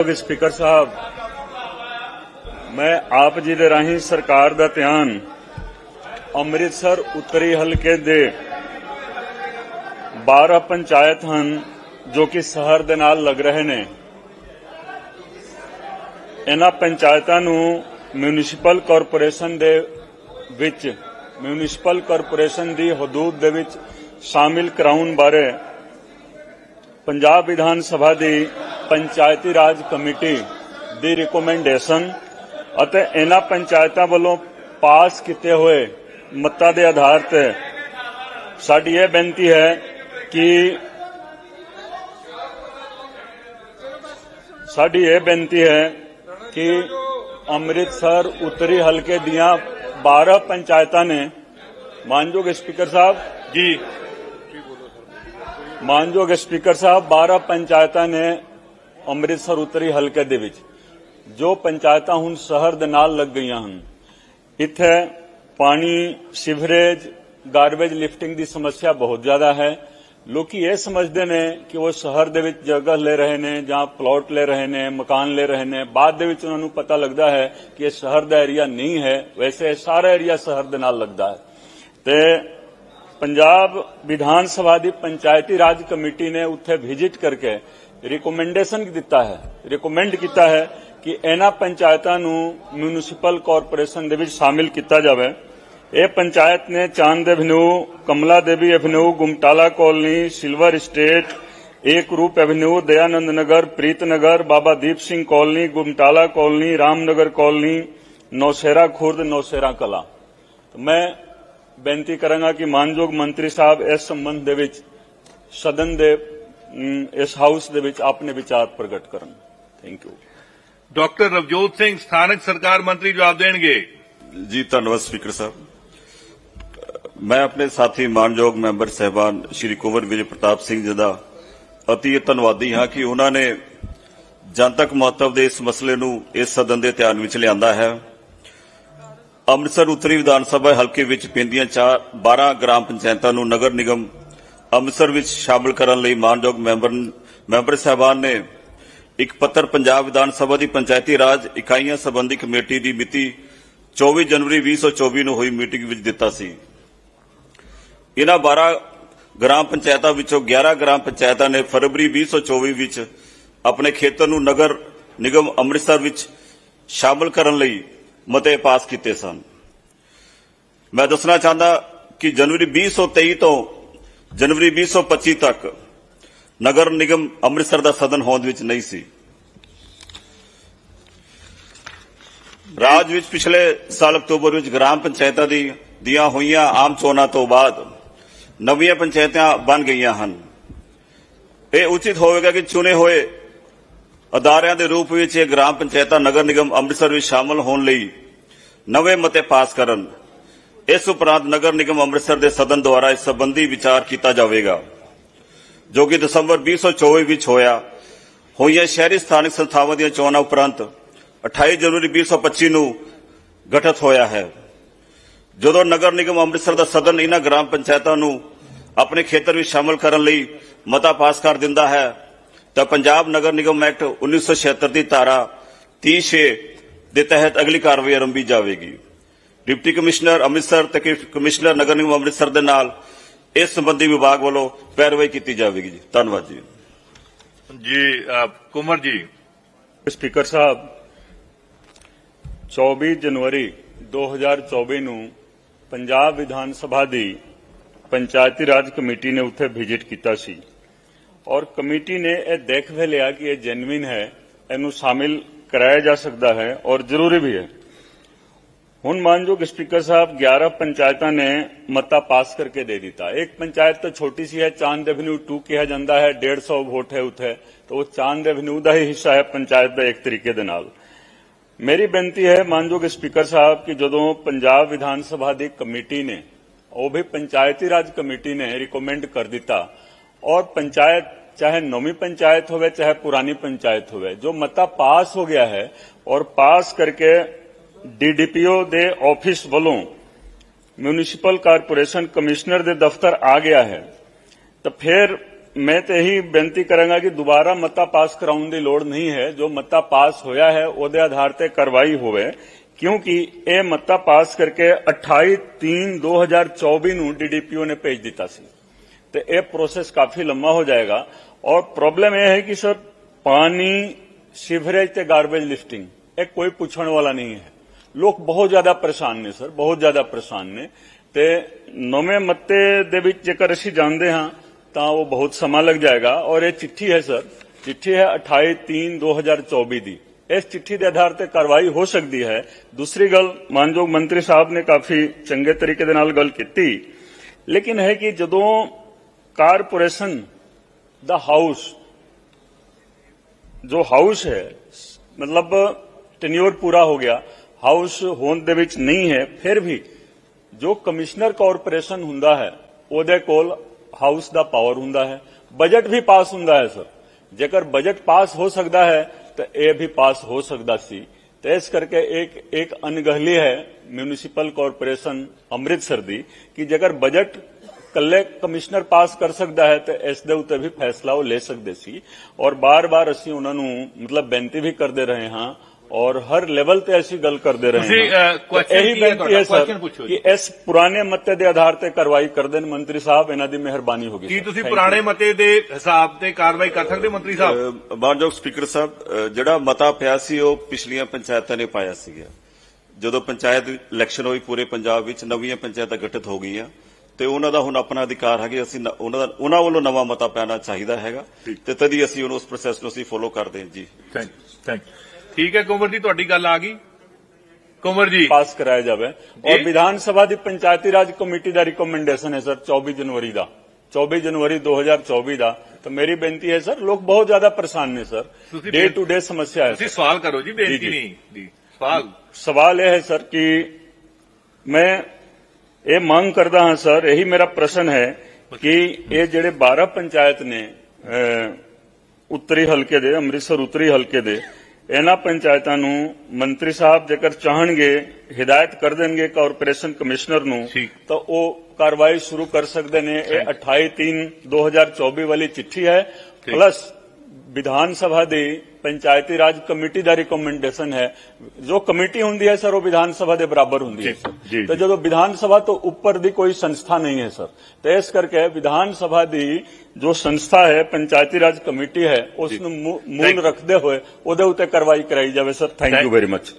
ਮਾਨਯੋਗ ਸਪੀਕਰ ਸਾਹਿਬ, ਮੈਂ ਆਪ ਜੀ ਦੇ ਰਾਹੀਂ ਸਰਕਾਰ ਦਾ ਧਿਆਨ ਅੰਮ੍ਰਿਤਸਰ ਉੱਤਰੀ ਹਲਕੇ ਦੇ 12 ਪੰਚਾਇਤ ਹਨ, ਜੋ ਕਿ ਸ਼ਹਿਰ ਦੇ ਨਾਲ ਲੱਗ ਰਹੇ ਨੇ। ਇਹਨਾਂ ਪੰਚਾਇਤਾਂ ਨੂੰ ਮਿਊਨਿਸਪਲ ਕਾਰਪੋਰੇਸ਼ਨ ਦੇ ਵਿੱਚ, ਮਿਊਨਿਸਪਲ ਕਾਰਪੋਰੇਸ਼ਨ ਦੀ ਹਦੂਦ ਦੇ ਵਿੱਚ ਸ਼ਾਮਿਲ ਕਰਾਉਣ ਬਾਰੇ ਪੰਜਾਬ ਵਿਧਾਨ ਸਭਾ ਦੀ ਪੰਚਾਇਤੀ ਰਾਜ ਕਮੇਟੀ ਦੀ ਰਿਕਮੈਂਡੇਸ਼ਨ ਅਤੇ ਇਹਨਾਂ ਪੰਚਾਇਤਾਂ ਵੱਲੋਂ ਪਾਸ ਕੀਤੇ ਹੋਏ ਮਤਾਂ ਦੇ ਆਧਾਰ ਤੇ ਸਾਡੀ ਇਹ ਬੇਨਤੀ ਹੈ ਕਿ ਸਾਡੀ ਇਹ ਬੇਨਤੀ ਹੈ ਕਿ ਅੰਮ੍ਰਿਤਸਰ ਉੱਤਰੀ ਹਲਕੇ ਦੀਆਂ 12 ਪੰਚਾਇਤਾਂ ਨੇ ਮਾਨਯੋਗ ਸਪੀਕਰ ਸਾਹਿਬ, ਜੀ। ਮਾਨਯੋਗ ਸਪੀਕਰ ਸਾਹਿਬ 12 ਪੰਚਾਇਤਾਂ ਨੇ ਅੰਮ੍ਰਿਤਸਰ ਉੱਤਰੀ ਹਲਕੇ ਦੇ ਵਿੱਚ, ਜੋ ਪੰਚਾਇਤਾਂ ਹੁਣ ਸ਼ਹਿਰ ਦੇ ਨਾਲ ਲੱਗ ਗਈਆਂ ਹਨ। ਇੱਥੇ ਪਾਣੀ, ਸੀਵਰੇਜ ਗਾਰਬੇਜ ਲਿਫਟਿੰਗ ਦੀ ਸਮੱਸਿਆ ਬਹੁਤ ਜ਼ਿਆਦਾ ਹੈ। ਲੋਕੀ ਇਹ ਸਮਝਦੇ ਨੇ ਕਿ ਉਹ ਸ਼ਹਿਰ ਦੇ ਵਿੱਚ ਜਗ੍ਹਾ ਲੈ ਰਹੇ ਨੇ ਜਾਂ ਪਲਾਟ ਲੈ ਰਹੇ ਨੇ, ਮਕਾਨ ਲੈ ਰਹੇ ਨੇ। ਬਾਅਦ ਦੇ ਵਿੱਚ ਉਹਨਾਂ ਨੂੰ ਪਤਾ ਲੱਗਦਾ ਹੈ ਕਿ ਇਹ ਸ਼ਹਿਰ ਦਾ ਏਰੀਆ ਨਹੀਂ ਹੈ। ਵੈਸੇ ਸਾਰਾ ਏਰੀਆ ਸ਼ਹਿਰ ਦੇ ਨਾਲ ਲੱਗਦਾ ਹੈ। ਤੇ ਪੰਜਾਬ ਵਿਧਾਨ ਸਭਾ ਦੀ ਪੰਚਾਇਤੀ ਰਾਜ ਕਮੇਟੀ ਨੇ ਉੱਥੇ ਵਿਜ਼ਿਟ ਕਰਕੇ ਰਿਕਮੈਂਡੇਸ਼ਨ ਦਿੱਤਾ ਹੈ ਰਿਕਮੈਂਡ ਕੀਤਾ ਹੈ ਕਿ ਇਹਨਾਂ ਪੰਚਾਇਤਾਂ ਨੂੰ ਮਿਊਨਿਸਪਲ ਕਾਰਪੋਰੇਸ਼ਨ ਦੇ ਵਿੱਚ ਸ਼ਾਮਿਲ ਕੀਤਾ ਜਾਵੇ। ਇਹ ਪੰਚਾਇਤ ਨੇ Chand avenue Kamla Devi avenue Gumtala colony silver state Ek Roop avenue Dayanand Nagar, Preet Nagar, Baba Deep Singh colony Gumtala colony Ramnagar colony Naushera Khurd Naushera Kalan. ਮੈਂ ਬੇਨਤੀ ਕਰਾਂਗਾ ਕਿ ਮਾਨਯੋਗ ਮੰਤਰੀ ਸਾਹਿਬ ਇਸ ਸੰਬੰਧ ਦੇ ਵਿੱਚ ਸਦਨ ਦੇ ਇਸ ਹਾਊਸ ਦੇ ਵਿੱਚ ਆਪਣੇ ਵਿਚਾਰ ਪ੍ਰਗਟ ਕਰਨ। Thank you doctor Ravjot Singh ਸਥਾਨਕ ਸਰਕਾਰ ਮੰਤਰੀ ਜਵਾਬ ਦੇਣਗੇ। ਜੀ ਧੰਨਵਾਦ ਸਪੀਕਰ ਸਾਹਿਬ। ਮੈਂ ਆਪਣੇ ਸਾਥੀ ਮਾਨਯੋਗ ਮੈਂਬਰ ਸਹਿਬਾਨ ਸ਼੍ਰੀ ਕੁੰਵਰ ਵਿਜੇ ਪ੍ਰਤਾਪ ਸਿੰਘ ਜੀ ਦਾ ਅਤੀ ਧੰਨਵਾਦੀ ਹਾਂ ਕਿ ਉਹਨਾਂ ਨੇ ਜਨਤਕ ਮਹੱਤਵ ਦੇ ਇਸ ਮਸਲੇ ਨੂੰ ਇਸ ਸਦਨ ਦੇ ਧਿਆਨ ਵਿੱਚ ਲਿਆਂਦਾ ਹੈ। ਅੰਮ੍ਰਿਤਸਰ ਉੱਤਰੀ ਵਿਧਾਨ ਸਭਾ ਹਲਕੇ ਵਿੱਚ ਪੈਂਦੀਆਂ ਚਾਰ 12 ਗ੍ਰਾਮ ਪੰਚਾਇਤਾਂ ਨੂੰ ਨਗਰ ਨਿਗਮ ਅੰਮ੍ਰਿਤਸਰ ਵਿੱਚ ਸ਼ਾਮਲ ਕਰਨ ਲਈ ਮਾਨਯੋਗ ਮੈਂਬਰ ਮੈਂਬਰ ਸਹਿਬਾਨ ਨੇ ਇੱਕ ਪੱਤਰ ਪੰਜਾਬ ਵਿਧਾਨ ਸਭਾ ਦੀ ਪੰਚਾਇਤੀ ਰਾਜ ਇਕਾਈਆਂ ਸੰਬੰਧੀ ਕਮੇਟੀ ਦੀ ਮਿਤੀ 24 ਜਨਵਰੀ 2024 ਨੂੰ ਹੋਈ ਮੀਟਿੰਗ ਵਿੱਚ ਦਿੱਤਾ ਸੀ। ਇਹਨਾਂ 12 ਗ੍ਰਾਮ ਪੰਚਾਇਤਾਂ ਵਿੱਚੋਂ 11 ਗ੍ਰਾਮ ਪੰਚਾਇਤਾਂ ਨੇ ਫਰਵਰੀ 2024 ਵਿੱਚ ਆਪਣੇ ਖੇਤਰ ਨੂੰ ਨਗਰ ਨਿਗਮ ਅੰਮ੍ਰਿਤਸਰ ਵਿੱਚ ਸ਼ਾਮਲ ਕਰਨ ਲਈ ਮਤੇ ਪਾਸ ਕੀਤੇ ਸਨ। ਮੈਂ ਦੱਸਣਾ ਚਾਹੁੰਦਾ ਕਿ ਜਨਵਰੀ 2023 ਤੋਂ ਜਨਵਰੀ 2025 ਤੱਕ ਨਗਰ ਨਿਗਮ ਅੰਮ੍ਰਿਤਸਰ ਦਾ ਸਦਨ ਹੋਂਦ ਵਿੱਚ ਨਹੀਂ ਸੀ। ਰਾਜ ਵਿੱਚ ਪਿਛਲੇ ਸਾਲ ਅਕਤੂਬਰ ਵਿੱਚ ਗ੍ਰਾਮ ਪੰਚਾਇਤਾਂ ਦੀ ਦੀਆਂ ਹੋਈਆਂ ਆਮ ਚੋਣਾਂ ਤੋਂ ਬਾਅਦ ਨਵੀਆਂ ਪੰਚਾਇਤਾਂ ਬਣ ਗਈਆਂ ਹਨ। ਇਹ ਉਚਿਤ ਹੋਵੇਗਾ ਕਿ ਚੁਣੇ ਹੋਏ ਅਦਾਰਿਆਂ ਦੇ ਰੂਪ ਵਿੱਚ ਇਹ ਗ੍ਰਾਮ ਪੰਚਾਇਤਾਂ ਨਗਰ ਨਿਗਮ ਅੰਮ੍ਰਿਤਸਰ ਵਿੱਚ ਸ਼ਾਮਲ ਹੋਣ ਲਈ ਨਵੇਂ ਮਤੇ ਪਾਸ ਕਰਨ। ਇਸ ਉਪਰੰਤ ਨਗਰ ਨਿਗਮ ਅੰਮ੍ਰਿਤਸਰ ਦੇ ਸਦਨ ਦੁਆਰਾ ਇਸ ਸੰਬੰਧੀ ਵਿਚਾਰ ਕੀਤਾ ਜਾਵੇਗਾ। ਜੋ ਕਿ ਦਸੰਬਰ 2024 ਵਿੱਚ ਹੋਇਆ। ਹੋਈਆਂ ਸ਼ਹਿਰੀ ਸਥਾਨਕ ਸੰਸਥਾਵਾਂ ਦੀਆਂ ਚੋਣਾਂ ਉਪਰੰਤ 28 ਜਨਵਰੀ 2025 ਨੂੰ ਗਠਿਤ ਹੋਇਆ ਹੈ। ਜਦੋਂ ਨਗਰ ਨਿਗਮ ਅੰਮ੍ਰਿਤਸਰ ਦਾ ਸਦਨ ਇਹਨਾਂ ਗ੍ਰਾਮ ਪੰਚਾਇਤਾਂ ਨੂੰ ਆਪਣੇ ਖੇਤਰ ਵਿੱਚ ਸ਼ਾਮਲ ਕਰਨ ਲਈ ਮਤਾ ਪਾਸ ਕਰ ਦਿੰਦਾ ਹੈ ਤਾਂ ਪੰਜਾਬ ਨਗਰ ਨਿਗਮ ਐਕਟ 1976 ਦੀ ਧਾਰਾ 36 ਦੇ ਤਹਿਤ ਅਗਲੀ ਕਾਰਵਾਈ ਆਰੰਭੀ ਜਾਵੇਗੀ। ਡਿਪਟੀ ਕਮਿਸ਼ਨਰ ਅੰਮ੍ਰਿਤਸਰ ਤੇ ਕਿ- ਕਮਿਸ਼ਨਰ ਨਗਰ ਨਿਗਮ ਅੰਮ੍ਰਿਤਸਰ ਦੇ ਨਾਲ ਇਸ ਸੰਬੰਧੀ ਵਿਭਾਗ ਵੱਲੋਂ ਪੈਰਵਾਈ ਕੀਤੀ ਜਾਵੇਗੀ ਜੀ। ਧੰਨਵਾਦ ਜੀ। ਜੀ ਅ, ਕੁੰਵਰ ਜੀ। ਸਪੀਕਰ ਸਾਹਿਬ 24 ਜਨਵਰੀ 2024 ਨੂੰ ਪੰਜਾਬ ਵਿਧਾਨ ਸਭਾ ਦੀ ਪੰਚਾਇਤੀ ਰਾਜ ਕਮੇਟੀ ਨੇ ਉੱਥੇ ਵਿਜ਼ਿਟ ਕੀਤਾ ਸੀ। ਔਰ ਕਮੇਟੀ ਨੇ ਇਹ ਦੇਖ ਵੀ ਲਿਆ ਕਿ ਇਹ ਜੈਨੂਇਨ ਹੈ, ਇਹਨੂੰ ਸ਼ਾਮਿਲ ਕਰਾਇਆ ਜਾ ਸਕਦਾ ਹੈ ਔਰ ਜ਼ਰੂਰੀ ਵੀ ਹੈ। ਹੁਣ ਮਾਨਯੋਗ ਸਪੀਕਰ ਸਾਹਿਬ 11 ਪੰਚਾਇਤਾਂ ਨੇ ਮਤਾ ਪਾਸ ਕਰਕੇ ਦੇ ਦਿੱਤਾ। ਇੱਕ ਪੰਚਾਇਤ ਤਾਂ ਛੋਟੀ ਸੀ ਹੈ ਚਾਂਦ ਐਵਨਿਊ 2 ਕਿਹਾ ਜਾਂਦਾ ਹੈ 150 ਵੋਟ ਹੈ ਉੱਥੇ, ਤਾਂ ਉਹ ਚਾਂਦ ਐਵਨਿਊ ਦਾ ਹੀ ਹਿੱਸਾ ਹੈ ਪੰਚਾਇਤ ਦਾ ਇੱਕ ਤਰੀਕੇ ਦੇ ਨਾਲ। ਮੇਰੀ ਬੇਨਤੀ ਹੈ ਮਾਨਯੋਗ ਸਪੀਕਰ ਸਾਹਿਬ, ਕਿ ਜਦੋਂ ਪੰਜਾਬ ਵਿਧਾਨ ਸਭਾ ਦੀ ਕਮੇਟੀ ਨੇ, ਉਹ ਵੀ ਪੰਚਾਇਤੀ ਰਾਜ ਕਮੇਟੀ ਨੇ ਰਿਕਮੈਂਡ ਕਰ ਦਿੱਤਾ, ਔਰ ਪੰਚਾਇਤ ਚਾਹੇ ਨਵੀਂ ਪੰਚਾਇਤ ਹੋਵੇ ਚਾਹੇ ਪੁਰਾਣੀ ਪੰਚਾਇਤ ਹੋਵੇ ਜੋ ਮਤਾ ਪਾਸ ਹੋ ਗਿਆ ਹੈ ਔਰ ਪਾਸ ਕਰਕੇ ਡੀਡੀਪੀਓ ਦੇ ਆਫਿਸ ਵੱਲੋਂ ਮਿਊਨਿਸਪਲ ਕਾਰਪੋਰੇਸ਼ਨ ਕਮਿਸ਼ਨਰ ਦੇ ਦਫ਼ਤਰ ਆ ਗਿਆ ਹੈ ਤਾਂ ਫਿਰ ਮੈਂ ਤੇ ਇਹੀ ਬੇਨਤੀ ਕਰਾਂਗਾ ਕਿ ਦੁਬਾਰਾ ਮਤਾ ਪਾਸ ਕਰਾਉਣ ਦੀ ਲੋੜ ਨਹੀਂ ਹੈ ਜੋ ਮਤਾ ਪਾਸ ਹੋਇਆ ਹੈ ਉਹਦੇ ਆਧਾਰ ਤੇ ਕਾਰਵਾਈ ਹੋਵੇ ਕਿਉਂਕਿ ਇਹ ਮਤਾ ਪਾਸ ਕਰਕੇ 28 3 2024 ਨੂੰ ਡੀਡੀਪੀਓ ਨੇ ਭੇਜ ਦਿੱਤਾ ਸੀ ਤੇ ਇਹ ਪ੍ਰੋਸੈਸ ਕਾਫੀ ਲੰਮਾ ਹੋ ਜਾਏਗਾ ਔਰ ਪ੍ਰੋਬਲਮ ਇਹ ਹੈ ਕਿ ਸਰ ਪਾਣੀ ਸੀਵਰੇਜ ਤੇ ਗਾਰਬੇਜ ਲਿਫਟਿੰਗ ਇਹ ਕੋਈ ਪੁੱਛਣ ਵਾਲਾ ਨਹੀਂ ਹੈ ਲੋਕ ਬਹੁਤ ਜ਼ਿਆਦਾ ਪਰੇਸ਼ਾਨ ਨੇ ਸਰ ਬਹੁਤ ਜ਼ਿਆਦਾ ਪਰੇਸ਼ਾਨ ਨੇ ਤੇ ਨਵੇਂ ਮੱਤੇ ਦੇ ਵਿੱਚ ਜੇਕਰ ਅਸੀਂ ਜਾਣਦੇ ਹਾਂ ਤਾਂ ਉਹ ਬਹੁਤ ਸਮਾਂ ਲੱਗ ਜਾਏਗਾ ਔਰ ਇਹ ਚਿੱਠੀ ਹੈ ਸਰ ਚਿੱਠੀ ਹੈ 28 3 2024 ਦੀ ਇਸ ਚਿੱਠੀ ਦੇ ਆਧਾਰ ਤੇ ਕਾਰਵਾਈ ਹੋ ਸਕਦੀ ਹੈ ਦੂਸਰੀ ਗੱਲ ਮਾਨਯੋਗ ਮੰਤਰੀ ਸਾਹਿਬ ਨੇ ਕਾਫੀ ਚੰਗੇ ਤਰੀਕੇ ਦੇ ਨਾਲ ਗੱਲ ਕੀਤੀ ਲੇਕਿਨ ਹੈ ਕਿ ਜਦੋਂ ਕਾਰਪੋਰੇਸ਼ਨ ਦਾ ਹਾਊਸ ਜੋ ਹਾਊਸ ਹੈ, ਮਤਲਬ ਟੈਨਿਓਰ ਪੂਰਾ ਹੋ ਗਿਆ ਹਾਊਸ ਹੋਣ ਦੇ ਵਿੱਚ ਨਹੀਂ ਹੈ, ਫਿਰ ਵੀ ਜੋ ਕਮਿਸ਼ਨਰ ਕਾਰਪੋਰੇਸ਼ਨ ਹੁੰਦਾ ਹੈ, ਉਹਦੇ ਕੋਲ ਹਾਊਸ ਦਾ ਪਾਵਰ ਹੁੰਦਾ ਹੈ। ਬਜਟ ਵੀ ਪਾਸ ਹੁੰਦਾ ਹੈ ਸਰ ਜੇਕਰ ਬਜਟ ਪਾਸ ਹੋ ਸਕਦਾ ਹੈ, ਤਾਂ ਇਹ ਵੀ ਪਾਸ ਹੋ ਸਕਦਾ ਸੀ। ਤੇ ਇਸ ਕਰਕੇ ਇੱਕ ਇੱਕ ਅਨਗਹਿਲੀ ਹੈ ਮਿਊਨਿਸਪਲ ਕਾਰਪੋਰੇਸ਼ਨ ਅੰਮ੍ਰਿਤਸਰ ਦੀ, ਕਿ ਜੇਕਰ ਬਜਟ ਕੱਲੇ ਕਮਿਸ਼ਨਰ ਪਾਸ ਕਰ ਸਕਦਾ ਹੈ ਤੇ ਇਸ ਦੇ ਉੱਤੇ ਵੀ ਫੈਸਲਾ ਉਹ ਲੈ ਸਕਦੇ ਸੀ ਔਰ ਬਾਰ-ਬਾਰ ਅਸੀਂ ਉਹਨਾਂ ਨੂੰ ਮਤਲਬ ਬੇਨਤੀ ਵੀ ਕਰਦੇ ਰਹੇ ਹਾਂ ਔਰ ਹਰ ਲੈਵਲ ਤੇ ਅਸੀਂ ਗੱਲ ਕਰਦੇ ਰਹੇ ਹਾਂ ਇਹੀ ਕੀ ਹੈ ਬੇਨਤੀ ਤੁਹਾਡਾ? ਹੈ ਸਰ question ਪੁੱਛੋ ਜੀ। ਕਿ ਇਸ ਪੁਰਾਣੇ ਮੱਤੇ ਦੇ ਆਧਾਰ ਤੇ ਕਾਰਵਾਈ ਕਰ ਦੇਣ ਮੰਤਰੀ ਸਾਹਿਬ ਇਹਨਾਂ ਦੀ ਮਿਹਰਬਾਨੀ ਹੋਗੀ ਕੀ। ਤੁਸੀਂ ਪੁਰਾਣੇ. ਮਤੇ ਦੇ ਹਿਸਾਬ ਤੇ ਕਾਰਵਾਈ ਕਰ ਸਕਦੇ ਮੰਤਰੀ ਸਾਹਿਬ ਮਾਨਯੋਗ ਸਪੀਕਰ ਸਾਹਿਬ ਜਿਹੜਾ ਮਤਾ ਪਿਆ ਸੀ ਉਹ ਪਿਛਲੀਆਂ ਪੰਚਾਇਤਾਂ ਨੇ ਪਾਇਆ ਸੀਗਾ ਜਦੋਂ ਪੰਚਾਇਤ ਇਲੈਕਸ਼ਨ ਹੋਈ ਪੂਰੇ ਪੰਜਾਬ ਵਿੱਚ ਨਵੀਆਂ ਪੰਚਾਇਤਾਂ ਗਠਿਤ ਹੋ ਗਈਆਂ ਤੇ ਉਹਨਾਂ ਦਾ ਹੁਣ ਆਪਣਾ ਅਧਿਕਾਰ ਹੈ ਕਿ ਅਸੀਂ ਉਹਨਾਂ ਦਾ ਉਹਨਾਂ ਵੱਲੋਂ ਨਵਾਂ ਮਤਾ ਪੈਣਾ ਚਾਹੀਦਾ ਹੈਗਾ। ਤੇ ਤਦੀ ਅਸੀਂ ਉਹਨੂੰ ਉਸ ਪ੍ਰੋਸੈਸ ਨੂੰ ਅਸੀਂ ਫੋਲੋ ਕਰਦੇ ਹਾਂ ਜੀ। ਥੈਂਕ ਥੈਂਕ ਠੀਕ ਹੈ ਕੁੰਵਰ ਜੀ ਤੁਹਾਡੀ ਗੱਲ ਆ ਗਈ। ਕੁੰਵਰ ਜੀ। ਪਾਸ ਕਰਾਇਆ ਜਾਵੇ। ਔਰ। ਵਿਧਾਨ ਸਭਾ ਦੀ ਪੰਚਾਇਤੀ ਰਾਜ ਕਮੇਟੀ ਦਾ ਰਿਕਮੈਂਡੇਸ਼ਨ ਹੈ ਸਰ 24 ਜਨਵਰੀ ਦਾ। 24 ਜਨਵਰੀ 2024 ਦਾ। ਤਾਂ ਮੇਰੀ ਬੇਨਤੀ ਹੈ ਸਰ ਲੋਕ ਬਹੁਤ ਜ਼ਿਆਦਾ ਪਰੇਸ਼ਾਨ ਨੇ ਸਰ। ਡੇ ਟੂ ਡੇ ਸਮੱਸਿਆ ਹੈ ਤੁਸੀਂ। ਸਵਾਲ ਕਰੋ ਜੀ। ਬੇਨਤੀ। ਨਹੀਂ। ਜੀ ਸਵਾਲ। ਸਵਾਲ ਇਹ ਹੈ ਸਰ ਕਿ ਮੈਂ ਇਹ ਮੰਗ ਕਰਦਾ ਹਾਂ ਸਰ ਇਹੀ ਮੇਰਾ ਪ੍ਰਸ਼ਨ ਹੈ ਕਿ ਇਹ ਜਿਹੜੇ 12 ਪੰਚਾਇਤ ਨੇ ਉੱਤਰੀ ਹਲਕੇ ਦੇ ਅੰਮ੍ਰਿਤਸਰ ਉੱਤਰੀ ਹਲਕੇ ਦੇ ਇਹਨਾਂ ਪੰਚਾਇਤਾਂ ਨੂੰ ਮੰਤਰੀ ਸਾਹਿਬ ਜੇਕਰ ਚਾਹਣਗੇ ਹਿਦਾਇਤ ਕਰ ਦੇਣਗੇ ਕਾਰਪੋਰੇਸ਼ਨ ਕਮਿਸ਼ਨਰ ਨੂੰ। ਤਾਂ ਉਹ ਕਾਰਵਾਈ ਸ਼ੁਰੂ ਕਰ ਸਕਦੇ ਨੇ ਇਹ 28 3 2024 ਵਾਲੀ ਚਿੱਠੀ ਹੈ। ਪਲੱਸ ਵਿਧਾਨ ਸਭਾ ਦੀ ਪੰਚਾਇਤੀ ਰਾਜ ਕਮੇਟੀ ਦਾ ਰਿਕਮੈਂਡੇਸ਼ਨ ਹੈ ਜੋ ਕਮੇਟੀ ਹੁੰਦੀ ਹੈ ਸਰ ਉਹ ਵਿਧਾਨ ਸਭਾ ਦੇ ਬਰਾਬਰ ਹੁੰਦੀ ਹੈ ਸਰ ਤੇ। ਜਦੋਂ ਵਿਧਾਨ ਸਭਾ ਤੋਂ ਉੱਪਰ ਦੀ ਕੋਈ ਸੰਸਥਾ ਨਹੀਂ ਹੈ ਸਰ ਤੇ ਇਸ ਕਰਕੇ ਵਿਧਾਨ ਸਭਾ ਦੀ ਜੋ ਸੰਸਥਾ ਹੈ ਪੰਚਾਇਤੀ ਰਾਜ ਕਮੇਟੀ ਹੈ ਉਸ ਨੂੰ ਮੂਲ. ਰੱਖਦੇ ਹੋਏ ਉਹਦੇ ਉੱਤੇ ਕਾਰਵਾਈ ਕਰਾਈ ਜਾਵੇ sir thank you very much